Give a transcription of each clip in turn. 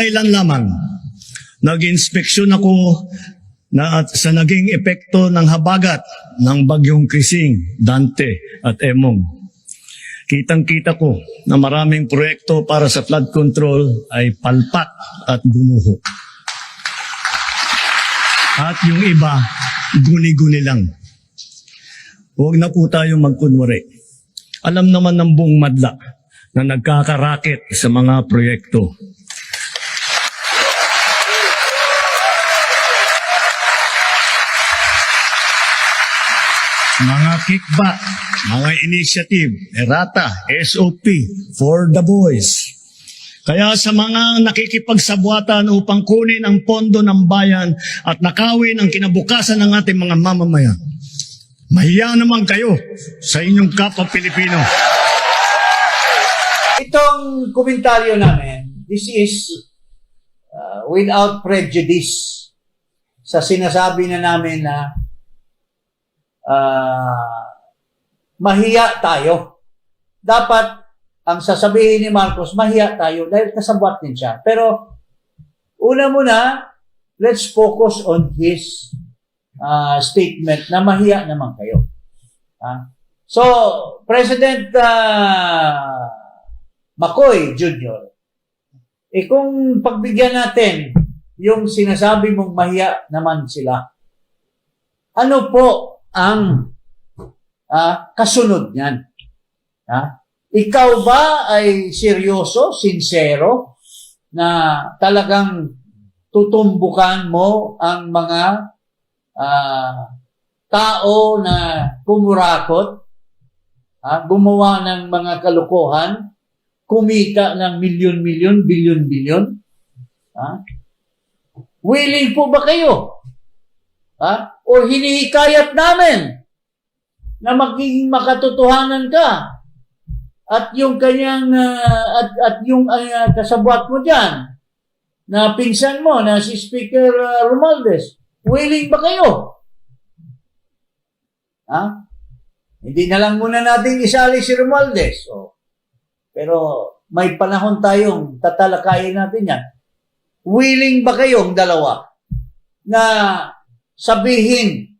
Kailan lamang, nag-inspeksyon ako na at sa naging epekto ng habagat ng bagyong Krising, Dante at Emong. Kitang-kita ko na maraming proyekto para sa flood control ay palpak at gumuho. At yung iba, guni-guni lang. Huwag na po tayo magkunwari. Alam naman ng buong madla na nagkakaraket sa mga proyekto. Mga kickback, mga initiative, errata, SOP, for the boys. Kaya sa mga nakikipagsabwatan upang kunin ang pondo ng bayan at nakawin ang kinabukasan ng ating mga mamamayan, mahiya naman kayo sa inyong kapwa Pilipino. Itong komentaryo namin, this is uh, without prejudice sa sinasabi na namin na uh, mahiya tayo. Dapat ang sasabihin ni Marcos, mahiya tayo dahil kasabwat din siya. Pero una muna, let's focus on his uh, statement na mahiya naman kayo. Ah. So, President uh, McCoy Jr., eh kung pagbigyan natin yung sinasabi mong mahiya naman sila, ano po ang ah, kasunod niyan? Ha? Ikaw ba ay seryoso, sincero, na talagang tutumbukan mo ang mga ah, tao na kumurakot, ah, gumawa ng mga kalukuhan, kumita ng milyon-milyon, bilyon-bilyon? Ha? Willing po ba kayo? Ha? O hinihikayat namin na magiging makatotohanan ka. At yung kanyang ah, at at yung ah, kasabwat mo diyan na pinsan mo na si Speaker ah, Romualdez willing ba kayo? Ha? Hindi na lang muna natin isali si Romualdez. O pero may panahon tayong tatalakayin natin yan. Willing ba kayong dalawa na sabihin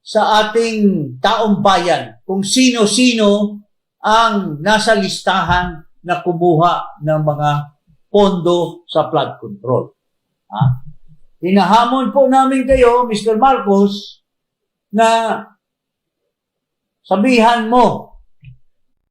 sa ating taong bayan kung sino-sino ang nasa listahan na kumuha ng mga pondo sa flood control. Ha? Hinahamon po namin kayo, Mr. Marcos, na sabihan mo